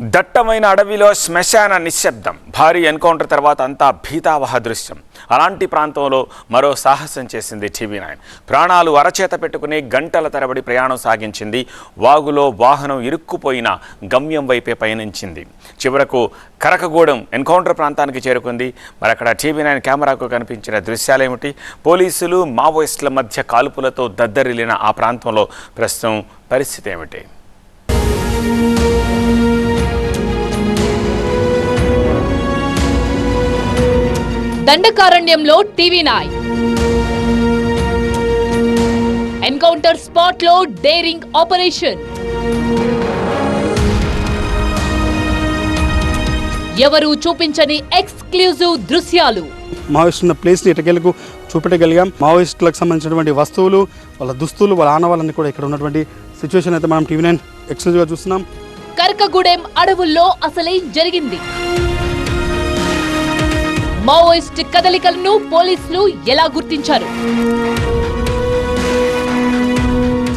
దట్టమైన అడవిలో శ్మశాన నిశ్శబ్దం. భారీ ఎన్కౌంటర్ తర్వాత అంతా భీతావహ దృశ్యం. అలాంటి ప్రాంతంలో మరో సాహసం చేసింది టీవీ నైన్. ప్రాణాలు అరచేత పెట్టుకుని గంటల తరబడి ప్రయాణం సాగించింది. వాగులో వాహనం ఇరుక్కుపోయిన గమ్యం వైపే పయనించింది. చివరకు కరకగూడెం ఎన్కౌంటర్ ప్రాంతానికి చేరుకుంది. మరి అక్కడ టీవీ నైన్ కెమెరాకు కనిపించిన దృశ్యాలేమిటి? పోలీసులు మావోయిస్టుల మధ్య కాల్పులతో దద్దరిల్లిన ఆ ప్రాంతంలో ప్రస్తుతం పరిస్థితి ఏమిటి? దండకారణ్యంలో టీవీ నైన్. ఎన్కౌంటర్ స్పాట్లో డేరింగ్ ఆపరేషన్. ఎవరు చూపించని ఎక్స్క్లూజివ్ దృశ్యాలు. మావోయిస్ట్ ఉన్న ప్లేస్ని ఇటకెళ్ళకు చూపెట్టగలిగాం. మావోయిస్టులకు సంబంధించినటువంటి వస్తువులు వాళ్ళ దుస్తులు వాళ్ళ ఆనవాళ్ళని కూడా ఇక్కడ ఉన్నటువంటి సిచ్యువేషన్ అయితే మనం టీవీ నైన్ ఎక్స్క్లూజివ్గా చూస్తున్నాం. కరకగూడెం అడవుల్లో అసలేం జరిగింది. మావోయిస్ట్ కదలికలను పోలీసులు ఎలా గుర్తించారు?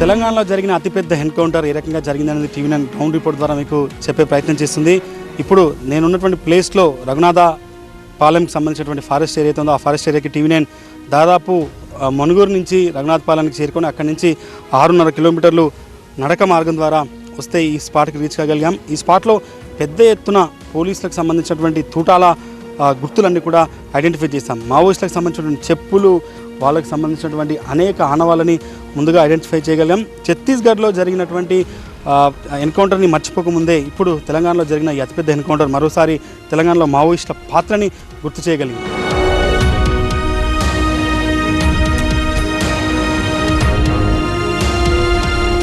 తెలంగాణలో జరిగిన అతిపెద్ద ఎన్కౌంటర్ ఏ రకంగా జరిగిందనేది టీవీ నైన్ గ్రౌండ్ రిపోర్ట్ ద్వారా మీకు చెప్పే ప్రయత్నం చేస్తుంది. ఇప్పుడు నేనున్నటువంటి ప్లేస్లో రఘునాథ పాలెంకి సంబంధించినటువంటి ఫారెస్ట్ ఏరియా ఉందో ఆ ఫారెస్ట్ ఏరియాకి టీవీ నైన్ దాదాపు మనుగూరు నుంచి రఘునాథ్ పాలెంకి చేరుకొని అక్కడి నుంచి ఆరున్నర కిలోమీటర్లు నడక మార్గం ద్వారా వస్తే ఈ స్పాట్కి రీచ్ కాగలిగాం. ఈ స్పాట్లో పెద్ద ఎత్తున పోలీసులకు సంబంధించినటువంటి తూటాల గుర్తులన్నీ కూడా ఐడెంటిఫై చేశాం. మావోయిస్టులకు సంబంధించినటువంటి చెప్పులు వాళ్ళకి సంబంధించినటువంటి అనేక ఆనవాళ్ళని ముందుగా ఐడెంటిఫై చేయగలిగాం. ఛత్తీస్గఢ్లో జరిగినటువంటి ఎన్కౌంటర్ని మర్చిపోకముందే ఇప్పుడు తెలంగాణలో జరిగిన ఈ అతిపెద్ద ఎన్కౌంటర్ మరోసారి తెలంగాణలో మావోయిస్టుల పాత్రని గుర్తు చేయగలిగింది.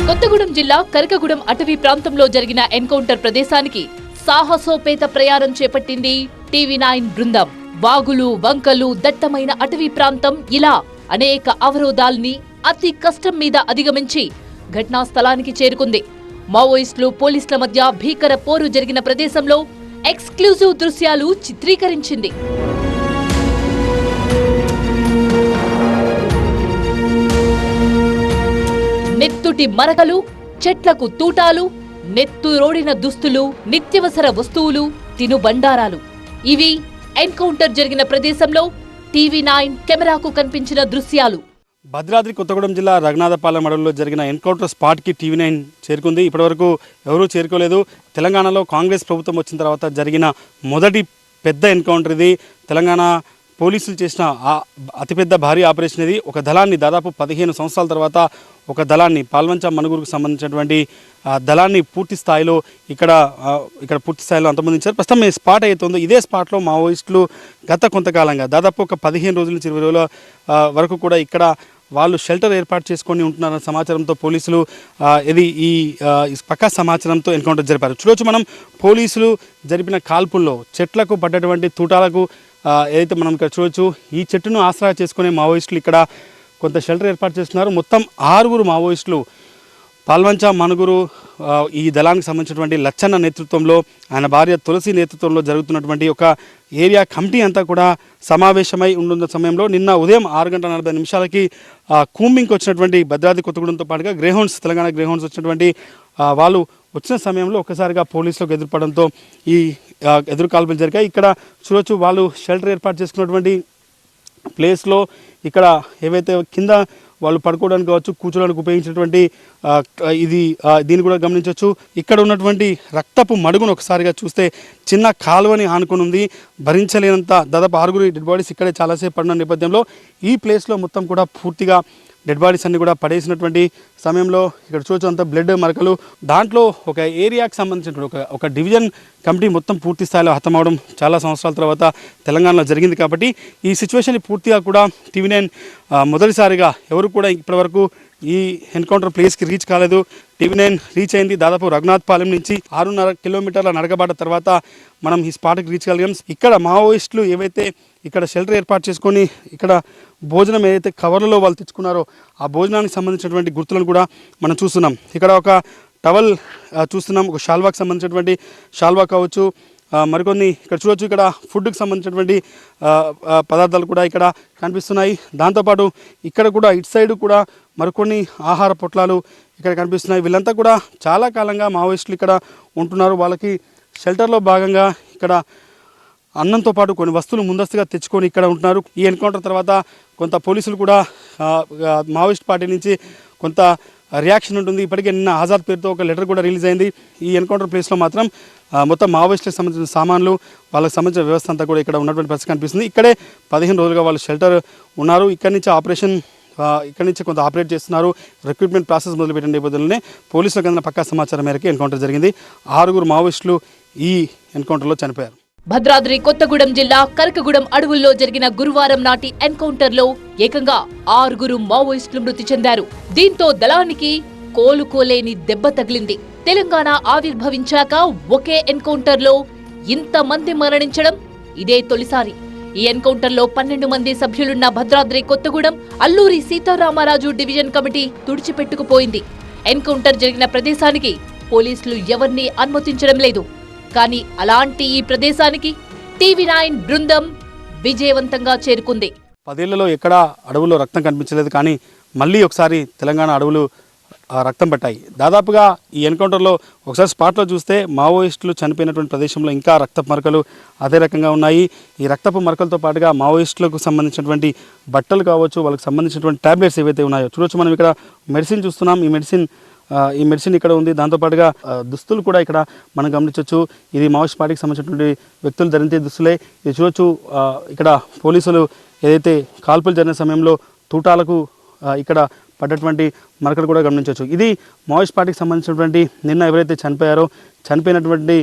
కొత్తగూడెం జిల్లా కరకగూడెం అటవీ ప్రాంతంలో జరిగిన ఎన్కౌంటర్ ప్రదేశానికి సాహసోపేత ప్రయాణం చేపట్టింది. టీవీ నైన్ బృందం. వాగులు వంకలు దట్టమైన అటవీ ప్రాంతం ఇలా అనేక అవరోధాల్ని అతి కష్టం మీద అధిగమించి ఘటనా స్థలానికి చేరుకుంది. మావోయిస్టులు పోలీసుల మధ్య భీకర పోరు జరిగిన ప్రదేశంలో ఎక్స్క్లూజివ్ దృశ్యాలు చిత్రీకరించింది. నెత్తుటి మరకలు చెట్లకు తూటాలు నెత్తురోడిన దుస్తులు నిత్యవసర వస్తువులు తినుబండారాలు. ఇవి ఎన్కౌంటర్ జరిగిన ప్రదేశంలో టీవీ నైన్ కెమెరాకు కనిపించిన దృశ్యాలు. భద్రాద్రి కొత్తగూడెం జిల్లా రఘునాథపాలెం అడవుల్లో జరిగిన ఎన్కౌంటర్ స్పాట్కి టీవీ నైన్ చేరుకుంది. ఇప్పటివరకు ఎవరూ చేరుకోలేదు. తెలంగాణలో కాంగ్రెస్ ప్రభుత్వం వచ్చిన తర్వాత జరిగిన మొదటి పెద్ద ఎన్కౌంటర్ ఇది. తెలంగాణ పోలీసులు చేసిన ఆ అతిపెద్ద భారీ ఆపరేషన్ ఇది. ఒక దళాన్ని దాదాపు పదిహేను సంవత్సరాల తర్వాత ఒక దళాన్ని పాల్వంచ మనుగురుకు సంబంధించినటువంటి దళాన్ని పూర్తి స్థాయిలో ఇక్కడ ఇక్కడ పూర్తి స్థాయిలో అంతమందించారు. ప్రస్తుతం ఈ స్పాట్ అవుతుందో ఇదే స్పాట్లో మావోయిస్టులు గత కొంతకాలంగా దాదాపు ఒక పదిహేను రోజుల నుంచి ఇరవై రోజుల వరకు కూడా ఇక్కడ వాళ్ళు షెల్టర్ ఏర్పాటు చేసుకొని ఉంటున్నారన్న సమాచారంతో పోలీసులు ఇది ఈ పక్కా సమాచారంతో ఎన్కౌంటర్ జరిపారు. చూడొచ్చు మనం పోలీసులు జరిపిన కాల్పుల్లో చెట్లకు పడ్డటువంటి తూటాలకు ఏదైతే మనం ఇక్కడ చూడొచ్చు ఈ చెట్టును ఆసరా చేసుకునే మావోయిస్టులు ఇక్కడ కొంత షెల్టర్ ఏర్పాటు చేస్తున్నారు. మొత్తం ఆరుగురు మావోయిస్టులు పాల్వంచ మనుగురు ఈ దళానికి సంబంధించినటువంటి లచ్చన్న నేతృత్వంలో ఆయన భార్య తులసి నేతృత్వంలో జరుగుతున్నటువంటి ఒక ఏరియా కమిటీ అంతా కూడా సమావేశమై ఉండున్న సమయంలో నిన్న ఉదయం ఆరు గంటల నలభై నిమిషాలకి కూంబింగ్కి వచ్చినటువంటి భద్రాద్రి కొత్తగూడెంతో పాటుగా గ్రేహౌండ్స్ తెలంగాణ గ్రేహౌండ్స్ వచ్చినటువంటి వాళ్ళు వచ్చిన సమయంలో ఒక్కసారిగా పోలీసులకు ఎదురుపడంతో ఈ ఎదురుకాల్పులు ఎదురు కాల్పులు జరిగాయి. ఇక్కడ చూడొచ్చు వాళ్ళు షెల్టర్ ఏర్పాటు చేసుకున్నటువంటి ప్లేస్లో ఇక్కడ ఏవైతే కింద వాళ్ళు పడుకోవడానికి కావచ్చు కూర్చోడానికి ఉపయోగించినటువంటి ఇది దీన్ని కూడా గమనించవచ్చు ఇక్కడ ఉన్నటువంటి రక్తపు మడుగును ఒకసారిగా చూస్తే చిన్న కాలువని ఆనుకుని ఉంది భరించలేనంత దాదాపు ఆరుగురు డెడ్ బాడీస్ ఇక్కడే చాలాసేపు పడిన నేపథ్యంలో ఈ ప్లేస్లో మొత్తం కూడా పూర్తిగా డెడ్ బాడీస్ అన్ని కూడా పడేసినటువంటి సమయంలో ఇక్కడ చూడొచ్చు అంత బ్లడ్ మరకలు. దాంట్లో ఒక ఏరియాకి సంబంధించిన ఒక ఒక డివిజన్ కమిటీ మొత్తం పూర్తి స్థాయిలో హతమవడం చాలా సంవత్సరాల తర్వాత తెలంగాణలో జరిగింది కాబట్టి ఈ సిచ్యువేషన్ పూర్తిగా కూడా టీవీ నైన్ మొదటిసారిగా ఎవరు కూడా ఇప్పటివరకు ఈ ఎన్కౌంటర్ ప్లేస్కి రీచ్ కాలేదు. టీవీ నైన్ రీచ్ అయింది దాదాపు రఘునాథ్ పాలెం నుంచి ఆరున్నర కిలోమీటర్ల నడకబాట తర్వాత మనం ఈ స్పాట్కి రీచ్ కలిగాం. ఇక్కడ మావోయిస్టులు ఏవైతే ఇక్కడ షెల్టర్ ఏర్పాటు చేసుకొని ఇక్కడ భోజనం ఏదైతే కవర్లలో వాళ్ళు తెచ్చుకున్నారో ఆ భోజనానికి సంబంధించినటువంటి గుర్తులను కూడా మనం చూస్తున్నాం. ఇక్కడ ఒక టవల్ చూస్తున్నాం. ఒక షాల్వాకి సంబంధించినటువంటి షాల్వా కావచ్చు మరికొన్ని ఇక్కడ చూడొచ్చు. ఇక్కడ ఫుడ్కి సంబంధించినటువంటి పదార్థాలు కూడా ఇక్కడ కనిపిస్తున్నాయి. దాంతోపాటు ఇక్కడ కూడా ఇటు సైడ్ కూడా మరికొన్ని ఆహార పొట్లాలు ఇక్కడ కనిపిస్తున్నాయి. వీళ్ళంతా కూడా చాలా కాలంగా మావోయిస్టులు ఇక్కడ ఉంటున్నారు. వాళ్ళకి షెల్టర్లో భాగంగా ఇక్కడ అన్నంతో పాటు కొన్ని వస్తువులు ముందస్తుగా తెచ్చుకొని ఇక్కడ ఉంటున్నారు. ఈ ఎన్కౌంటర్ తర్వాత కొంత పోలీసులు కూడా మావోయిస్ట్ పార్టీ నుంచి కొంత రియాక్షన్ ఉంటుంది. ఇప్పటికే నిన్న ఆజాద్ పేరుతో ఒక లెటర్ కూడా రిలీజ్ అయింది. ఈ ఎన్కౌంటర్ ప్లేస్లో మాత్రం మొత్తం మావోయిస్టులకు సంబంధించిన సామాన్లు వాళ్ళకి సంబంధించిన వ్యవస్థ అంతా కూడా ఇక్కడ ఉన్నటువంటి పరిస్థితి కనిపిస్తుంది. ఇక్కడే పదిహేను రోజులుగా వాళ్ళు షెల్టర్ ఉన్నారు. ఇక్కడి నుంచి ఆపరేషన్ ఇక్కడ ఇక్కడి నుంచి కొంత ఆపరేట్ చేస్తున్నారు. రిక్రూట్మెంట్ ప్రాసెస్ మొదలుపెట్టిన నేపథ్యంలోనే పోలీసులకు అందిన పక్కా సమాచారం మేరకు ఎన్కౌంటర్ జరిగింది. ఆరుగురు మావోయిస్టులు ఈ ఎన్కౌంటర్లో చనిపోయారు. భద్రాద్రి కొత్తగూడెం జిల్లా కరకగూడెం అడవుల్లో జరిగిన గురువారం నాటి ఎన్కౌంటర్లో ఏకంగా ఆరుగురు మావోయిస్టులు మృతి చెందారు. దీంతో దళానికి కోలుకోలేని దెబ్బ తగిలింది. తెలంగాణ ఆవిర్భవించాక ఒకే ఎన్కౌంటర్లో ఇంతమంది మరణించడం ఇదే తొలిసారి. ఈ ఎన్కౌంటర్లో పన్నెండు మంది సభ్యులున్న భద్రాద్రి కొత్తగూడెం అల్లూరి సీతారామరాజు డివిజన్ కమిటీ తుడిచిపెట్టుకుపోయింది. ఎన్కౌంటర్ జరిగిన ప్రదేశానికి పోలీసులు ఎవరినీ అనుమతించడం లేదు. కానీ అలాంటి ఈ ప్రదేశానికి టీవీ నైన్ బృందం విజయవంతంగా చేరుకుంది. పదేళ్ళలో ఎక్కడ అడవుల్లో రక్తం కనిపించలేదు కానీ మళ్ళీ ఒకసారి తెలంగాణ అడవులు ఆ, రక్తం పట్టాయి. దాదాపుగా ఈ ఎన్కౌంటర్లో ఒకసారి స్పాట్లో చూస్తే మావోయిస్టులు చనిపోయినటువంటి ప్రదేశంలో ఇంకా రక్తపు మరకలు అదే రకంగా ఉన్నాయి. ఈ రక్తపు మరకలతో పాటుగా మావోయిస్టులకు సంబంధించినటువంటి బట్టలు కావచ్చు వాళ్ళకి సంబంధించినటువంటి టాబ్లెట్స్ ఏవైతే ఉన్నాయో చూడొచ్చు. మనం ఇక్కడ మెడిసిన్ చూస్తున్నాం. ఈ మెడిసిన్ ఈ మెడిసిన్ ఇక్కడ ఉంది. దాంతోపాటుగా దుస్తులు కూడా ఇక్కడ మనం గమనించవచ్చు ఇది మావోయిస్ట్ పార్టీకి సంబంధించినటువంటి వ్యక్తులు ధరించే దుస్తులే. ఇది చూడొచ్చు ఇక్కడ పోలీసులు ఏదైతే కాల్పులు జరిగిన సమయంలో తూటాలకు ఇక్కడ పడ్డటువంటి మరకలు కూడా గమనించవచ్చు ఇది మావోయిస్ట్ పార్టీకి సంబంధించినటువంటి నిన్న ఎవరైతే చనిపోయారో చనిపోయినటువంటి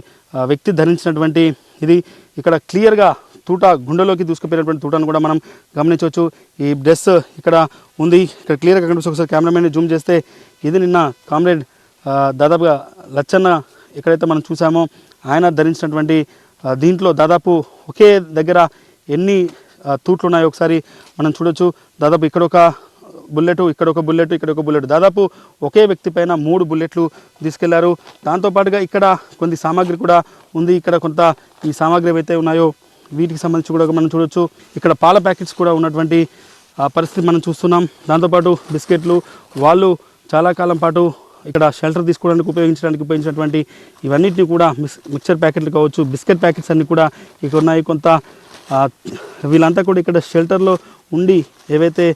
వ్యక్తి ధరించినటువంటి ఇది. ఇక్కడ క్లియర్గా తూట గుండెలోకి దూసుకుపోయినటువంటి తూటను కూడా మనం గమనించవచ్చు. ఈ డ్రెస్ ఇక్కడ ఉంది. ఇక్కడ క్లియర్గా కనిపిస్తుంది. ఒకసారి కెమెరామెన్ జూమ్ చేస్తే ఇది నిన్న కామ్రేడ్ దాదాపుగా లచ్చన్న ఎక్కడైతే మనం చూసామో ఆయన ధరించినటువంటి దీంట్లో దాదాపు ఒకే దగ్గర ఎన్ని తూట్లు ఉన్నాయో ఒకసారి మనం చూడొచ్చు. దాదాపు ఇక్కడ ఒక బుల్లెట్ ఇక్కడ ఒక బుల్లెట్ ఇక్కడ ఒక బుల్లెట్. దాదాపు ఒకే వ్యక్తి పైన మూడు బుల్లెట్లు తీసుకెళ్ళారు. దాంతోపాటుగా ఇక్కడ కొన్ని సామాగ్రి కూడా ఉంది. ఇక్కడ కొంత ఈ సామాగ్రి ఏవైతే ఉన్నాయో వీటికి సంబంధించి కూడా మనం చూడొచ్చు. ఇక్కడ పాల ప్యాకెట్స్ కూడా ఉన్నటువంటి ఆ పరిస్థితి మనం చూస్తున్నాం. దాంతోపాటు బిస్కెట్లు వాళ్ళు చాలా కాలం పాటు ఇక్కడ షెల్టర్ తీసుకోవడానికి ఉపయోగించడానికి ఉపయోగించినటువంటి ఇవన్నిటిని కూడా మిక్స్ మిక్చర్ ప్యాకెట్లు కావచ్చు బిస్కెట్ ప్యాకెట్స్ అన్నీ కూడా ఇక్కడ ఉన్నాయి. కొంత వీళ్ళంతా కూడా ఇక్కడ షెల్టర్లో ఉండి ఏవైతే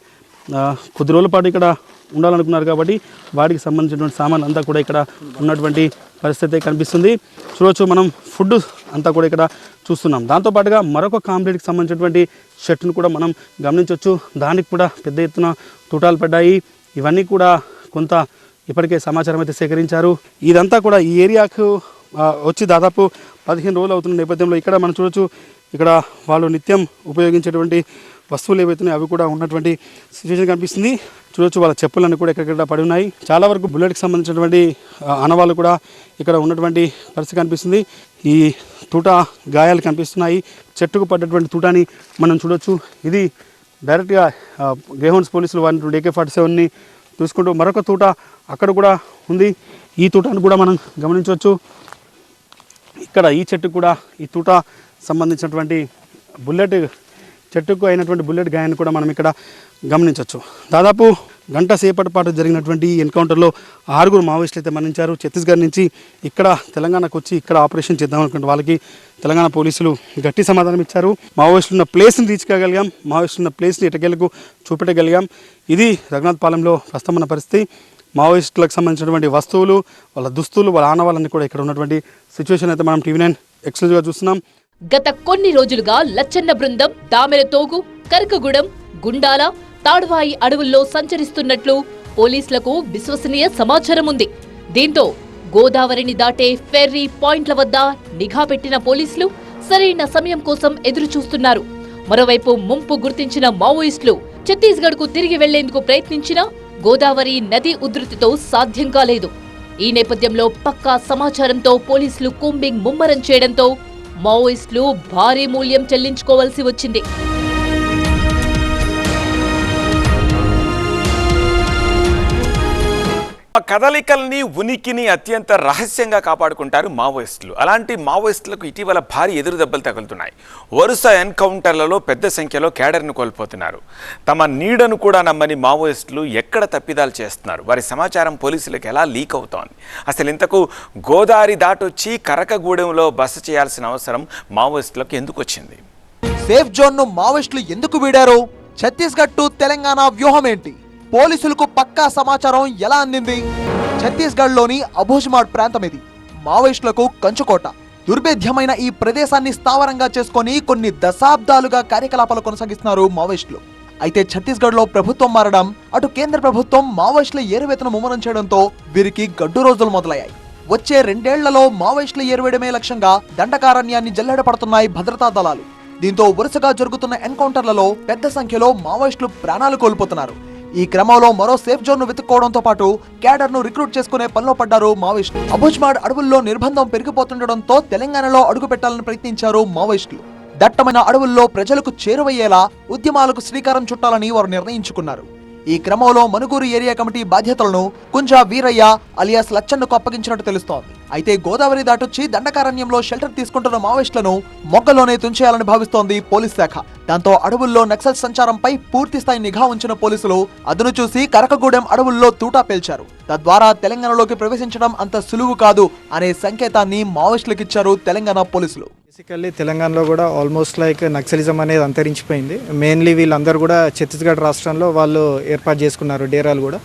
కొద్ది రోజుల పాటు ఇక్కడ ఉండాలనుకున్నారు కాబట్టి వాటికి సంబంధించినటువంటి సామాన్ అంతా కూడా ఇక్కడ ఉన్నటువంటి పరిస్థితి కనిపిస్తుంది. చూడవచ్చు మనం ఫుడ్ అంతా కూడా ఇక్కడ చూస్తున్నాం. దాంతోపాటుగా మరొక కాంప్లీట్కి సంబంధించినటువంటి షర్ట్ను కూడా మనం గమనించవచ్చు దానికి కూడా పెద్ద ఎత్తున తూటాలు పడ్డాయి. ఇవన్నీ కూడా కొంత ఇప్పటికే సమాచారం అయితే సేకరించారు. ఇదంతా కూడా ఈ ఏరియాకు వచ్చి దాదాపు పదిహేను రోజులు అవుతున్న నేపథ్యంలో ఇక్కడ మనం చూడొచ్చు. ఇక్కడ వాళ్ళు నిత్యం ఉపయోగించేటువంటి వస్తువులు ఏవైతున్నాయో అవి కూడా ఉన్నటువంటి సిచ్యువేషన్ కనిపిస్తుంది. చూడొచ్చు వాళ్ళ చెప్పులన్నీ కూడా ఎక్కడెక్కడ పడి ఉన్నాయి. చాలా వరకు బుల్లెట్కి సంబంధించినటువంటి అనవాళ్ళు కూడా ఇక్కడ ఉన్నటువంటి పరిస్థితి కనిపిస్తుంది. ఈ తూట గాయాలు కనిపిస్తున్నాయి. చెట్టుకు పడ్డటువంటి తూటాని మనం చూడొచ్చు. ఇది డైరెక్ట్గా గేహోన్స్ పోలీసులు వారిని ఏకే ఫార్టీ సెవెన్ని చూసుకుంటూ మరొక తూట అక్కడ కూడా ఉంది. ఈ తూటాను కూడా మనం గమనించవచ్చు. ఇక్కడ ఈ చెట్టు కూడా ఈ తూట సంబంధించినటువంటి బుల్లెట్ చెట్టుకు అయినటువంటి బుల్లెట్ గాయాన్ని కూడా మనం ఇక్కడ గమనించవచ్చు. దాదాపు గంట సేపటి పాటు జరిగినటువంటి ఈ ఎన్కౌంటర్లో ఆరుగురు మావోయిస్టులు అయితే మరణించారు. ఛత్తీస్గఢ్ నుంచి ఇక్కడ తెలంగాణకు వచ్చి ఇక్కడ ఆపరేషన్ చేద్దాం అనుకుంటే వాళ్ళకి తెలంగాణ పోలీసులు గట్టి సమాధానం ఇచ్చారు. మావోయిస్టులు ఉన్న ప్లేస్ని రీచ్ కాగలిగాం. మావోయిస్టులు ఉన్న ప్లేస్ని ఇటకెళ్ళకు చూపెట్టగలిగాం. ఇది రఘునాథ్ పాలెంలో ప్రస్తుతం పరిస్థితి. మావోయిస్టులకు సంబంధించినటువంటి వస్తువులు వాళ్ళ దుస్తులు వాళ్ళ ఆనవాళ్ళని కూడా ఇక్కడ ఉన్నటువంటి సిచ్యువేషన్ అయితే మనం టీవీ నైన్ ఎక్స్క్లూజివ్గా చూస్తున్నాం. గత కొన్ని రోజులుగా లచ్చన్న బృందం దామెరతోగు కరకగూడెం గుండాల తాడువాయి అడవుల్లో సంచరిస్తున్నట్లు పోలీసులకు విశ్వసనీయ సమాచారం ఉంది దీంతో గోదావరిని దాటే ఫెర్రీ పాయింట్ల వద్ద నిఘా పెట్టిన పోలీసులు సరైన సమయం కోసం ఎదురుచూస్తున్నారు. మరోవైపు ముంపు గుర్తించిన మావోయిస్టులు ఛత్తీస్గఢ్కు తిరిగి వెళ్ళేందుకు ప్రయత్నించినా గోదావరి నది ఉధృతితో సాధ్యం కాలేదు. ఈ నేపథ్యంలో పక్కా సమాచారంతో పోలీసులు కూంబింగ్ ముమ్మరం చేయడంతో మావోయిస్టులు భారీ మూల్యం చెల్లించుకోవాల్సి వచ్చింది. కదలికల్ని ఉనికిని అత్యంత రహస్యంగా కాపాడుకుంటారు మావోయిస్టులు. అలాంటి మావోయిస్టులకు ఇటీవల భారీ ఎదురు దెబ్బలు తగులుతున్నాయి. వరుస ఎన్కౌంటర్లలో పెద్ద సంఖ్యలో కేడర్ను కోల్పోతున్నారు. తమ నీడను కూడా నమ్మని మావోయిస్టులు ఎక్కడ తప్పిదాలు చేస్తున్నారు? వారి సమాచారం పోలీసులకు ఎలా లీక్ అవుతోంది? అసలు ఇంతకు గోదావరి దాటొచ్చి కరకగూడెంలో బస చేయాల్సిన అవసరం మావోయిస్టులకు ఎందుకు వచ్చింది సేఫ్ జోన్ను మావోయిస్టులు ఎందుకు వీడారు? ఛత్తీస్గఢ్ టు తెలంగాణ వ్యూహం ఏంటి పోలీసులకు పక్కా సమాచారం ఎలా అందింది? ఛత్తీస్గఢ్లోని ప్రాంతం ఇది. మావోయిస్టులకు కంచుకోట. దుర్భేద్యమైన ఈ ప్రదేశాన్ని స్థావరంగా చేసుకొని కొన్ని దశాబ్దాలుగా కార్యకలాపాలు కొనసాగిస్తున్నారు మావోయిస్టులు. అయితే ఛత్తీస్గఢ్లో ప్రభుత్వం మారడం అటు కేంద్ర ప్రభుత్వం మావోయిస్టుల ఏరువేతను ముమ్మరం చేయడంతో వీరికి గడ్డు రోజులు మొదలయ్యాయి. వచ్చే రెండేళ్ళలో మావోయిస్టుల ఏరువేయడమే లక్ష్యంగా దండకారణ్యాన్ని జల్లెడ పడుతున్నాయి భద్రతా దళాలు. దీంతో వరుసగా జరుగుతున్న ఎన్కౌంటర్లలో పెద్ద సంఖ్యలో మావోయిస్టులు ప్రాణాలు కోల్పోతున్నారు. ఈ క్రమంలో మరో సేఫ్ జోన్ను వెతుక్కోవడంతో పాటు క్యాడర్ను రిక్రూట్ చేసుకునే పనిలో పడ్డారు మావోయిస్టులు. అబుజ్మాడ్ అడవుల్లో నిర్బంధం పెరిగిపోతుండటంతో తెలంగాణలో అడుగు పెట్టాలని ప్రయత్నించారు మావోయిస్టులు. దట్టమైన అడవుల్లో ప్రజలకు చేరువయ్యేలా ఉద్యమాలకు శ్రీకారం చుట్టాలని వారు నిర్ణయించుకున్నారు. ఈ క్రమంలో మనుగూరు ఏరియా కమిటీ బాధ్యతలను కుంజా వీరయ్య అలియాస్ లచ్చన్నకు అప్పగించినట్టు తెలుస్తోంది. అయితే గోదావరి దాటొచ్చి దండకారణ్యంలో షెల్టర్ తీసుకుంటున్న మావోయిస్టులను మొగ్గలోనే తుంచేయాలని భావిస్తోంది పోలీస్ శాఖ. దాంతో అడవుల్లో నక్సల్ సంచారంపై పూర్తిస్థాయి నిఘా ఉంచిన పోలీసులు అదును చూసి కరకగూడెం అడవుల్లో తూటా పేల్చారు. తద్వారా తెలంగాణలోకి ప్రవేశించడం అంత సులువు కాదు అనే సంకేతాన్ని మావోయిస్టులకు ఇచ్చారు తెలంగాణ పోలీసులు. బేసికల్లీ తెలంగాణలో కూడా ఆల్మోస్ట్ లైక్ నక్సలిజం అనేది అంతరించిపోయింది. మెయిన్లీ వీళ్ళందరూ కూడా ఛత్తీస్గఢ్ రాష్ట్రంలో వాళ్ళు ఏర్పాటు చేసుకున్నారు డేరాలు కూడా.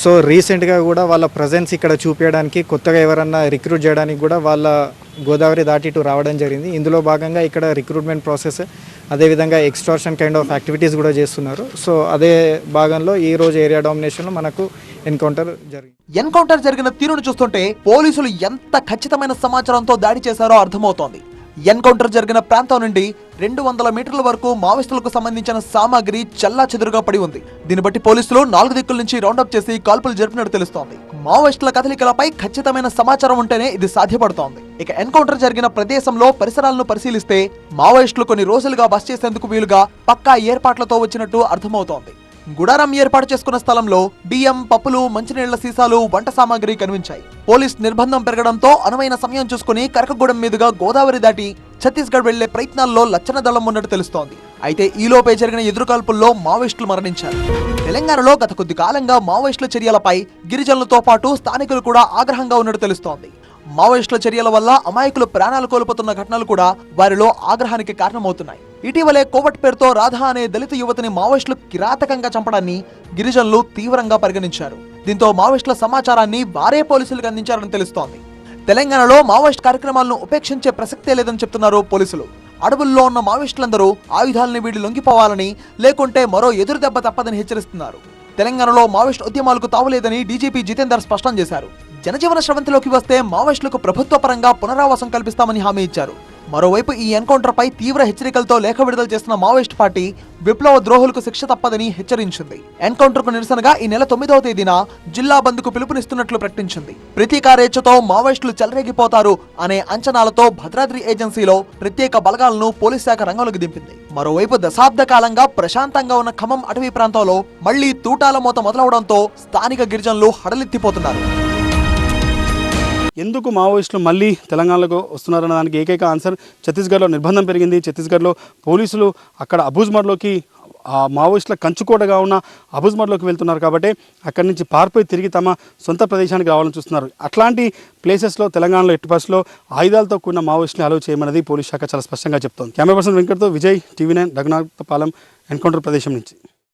సో రీసెంట్గా కూడా వాళ్ళ ప్రజెన్స్ ఇక్కడ చూపించడానికి కొత్తగా ఎవరన్నా రిక్రూట్ చేయడానికి కూడా వాళ్ళ గోదావరి దాటి ఇటు రావడం జరిగింది. ఇందులో భాగంగా ఇక్కడ రిక్రూట్మెంట్ ప్రాసెస్ అదేవిధంగా ఎక్స్ట్రాషన్ కైండ్ ఆఫ్ యాక్టివిటీస్ కూడా చేస్తున్నారు. సో అదే భాగంలో ఈ రోజు ఏరియా డామినేషన్లో మనకు ఎన్కౌంటర్ జరిగింది. ఎన్కౌంటర్ జరిగిన తీరును చూస్తుంటే పోలీసులు ఎంత ఖచ్చితమైన సమాచారంతో దాడి చేశారో అర్థమవుతోంది. ఎన్కౌంటర్ జరిగిన ప్రాంతం నుండి రెండు వందల మీటర్ల వరకు మావోయిస్టులకు సంబంధించిన సామాగ్రి చల్లా చెదురుగా పడి ఉంది. దీన్ని బట్టి పోలీసులు నాలుగు దిక్కుల నుంచి రౌండప్ చేసి కాల్పులు జరిపినట్టు తెలుస్తోంది. మావోయిస్టుల కదలికలపై ఖచ్చితమైన సమాచారం ఉంటేనే ఇది సాధ్యపడుతోంది. ఇక ఎన్కౌంటర్ జరిగిన ప్రదేశంలో పరిసరాలను పరిశీలిస్తే మావోయిస్టులు కొన్ని రోజులుగా బస్ చేసేందుకు వీలుగా పక్కా ఏర్పాట్లతో వచ్చినట్టు అర్థమవుతోంది. గుడారం ఏర్పాటు చేసుకున్న స్థలంలో బియ్యం పప్పులు మంచినీళ్ళ సీసాలు వంట సామాగ్రి కనిపించాయి. పోలీస్ నిర్బంధం పెరగడంతో అనువైన సమయం చూసుకుని కరకగూడెం మీదుగా గోదావరి దాటి ఛత్తీస్గఢ్ వెళ్ళే ప్రయత్నాల్లో లచ్చన దళం ఉన్నట్టు తెలుస్తోంది. అయితే ఈలోపే జరిగిన ఎదురుకాల్పుల్లో మావోయిస్టులు మరణించారు. తెలంగాణలో గత కొద్ది కాలంగా మావోయిస్టుల చర్యలపై గిరిజనులతో పాటు స్థానికులు కూడా ఆగ్రహంగా ఉన్నట్టు తెలుస్తోంది. మావోయిస్టుల చర్యల వల్ల అమాయకులు ప్రాణాలు కోల్పోతున్న ఘటనలు కూడా వారిలో ఆగ్రహానికి కారణమవుతున్నాయి. ఇటీవలే కోవట్ పేరుతో రాధా అనే దళిత యువతిని మావోయిస్టులు కిరాతకంగా చంపడాన్ని గిరిజనులు తీవ్రంగా పరిగణించారు. దీంతో మావోయిస్టుల సమాచారాన్ని వారే పోలీసులకు అందించారని తెలుస్తోంది. తెలంగాణలో మావోయిస్ట్ కార్యక్రమాలను ఉపేక్షించే ప్రసక్తే లేదని చెప్తున్నారు పోలీసులు. అడవుల్లో ఉన్న మావోయిస్టులందరూ ఆయుధాలని వీడి లొంగిపోవాలని లేకుంటే మరో ఎదురు దెబ్బ తప్పదని హెచ్చరిస్తున్నారు. తెలంగాణలో మావోయిస్ట్ ఉద్యమాలకు తావులేదని డీజీపీ జితేందర్ స్పష్టం చేశారు. జనజీవన స్రవంతిలోకి వస్తే మావోయిస్టులకు ప్రభుత్వ పరంగా పునరావాసం కల్పిస్తామని హామీ ఇచ్చారు. మరోవైపు ఈ ఎన్కౌంటర్పై తీవ్ర హెచ్చరికలతో లేఖ విడుదల చేసిన మావోయిస్ట్ పార్టీ విప్లవ ద్రోహులకు శిక్ష తప్పదని హెచ్చరించింది. ఎన్కౌంటర్కు నిరసనగా ఈ నెల తొమ్మిదవ తేదీన జిల్లా బంద్కు పిలుపునిస్తున్నట్లు ప్రకటించింది. ప్రతీకారేచ్ఛతో మావోయిస్టులు చెలరేగిపోతారు అనే అంచనాలతో భద్రాద్రి ఏజెన్సీలో ప్రత్యేక బలగాలను పోలీస్ శాఖ రంగంలోకి దింపింది. మరోవైపు దశాబ్ద కాలంగా ప్రశాంతంగా ఉన్న ఖమ్మం అటవీ ప్రాంతంలో మళ్ళీ తూటాల మూత మొదలవడంతో స్థానిక గిరిజనులు హడలెత్తిపోతున్నారు. ఎందుకు మావోయిస్టులు మళ్ళీ తెలంగాణలోకి వస్తున్నారన్న దానికి ఏకైక ఆన్సర్ ఛత్తీస్గఢ్లో నిర్బంధం పెరిగింది. ఛత్తీస్గఢ్లో పోలీసులు అక్కడ అబూజ్మర్లోకి ఆ మావోయిస్టుల కంచుకోటగా ఉన్న అబుజ్మర్లోకి వెళ్తున్నారు కాబట్టి అక్కడి నుంచి పారిపోయి తిరిగి తమ సొంత ప్రదేశానికి రావాలని చూస్తున్నారు. అట్లాంటి ప్లేసెస్లో తెలంగాణలో ఎట్టి పరిస్థితుల్లో ఆయుధాలతో కూడిన మావోయిస్టుని అలవ్ చేయమన్నది పోలీస్ శాఖ చాలా స్పష్టంగా చెప్తోంది. Camera person వెంకట్తో Vijay TV nine Raghunathapalem encounter ప్రదేశం నుంచి.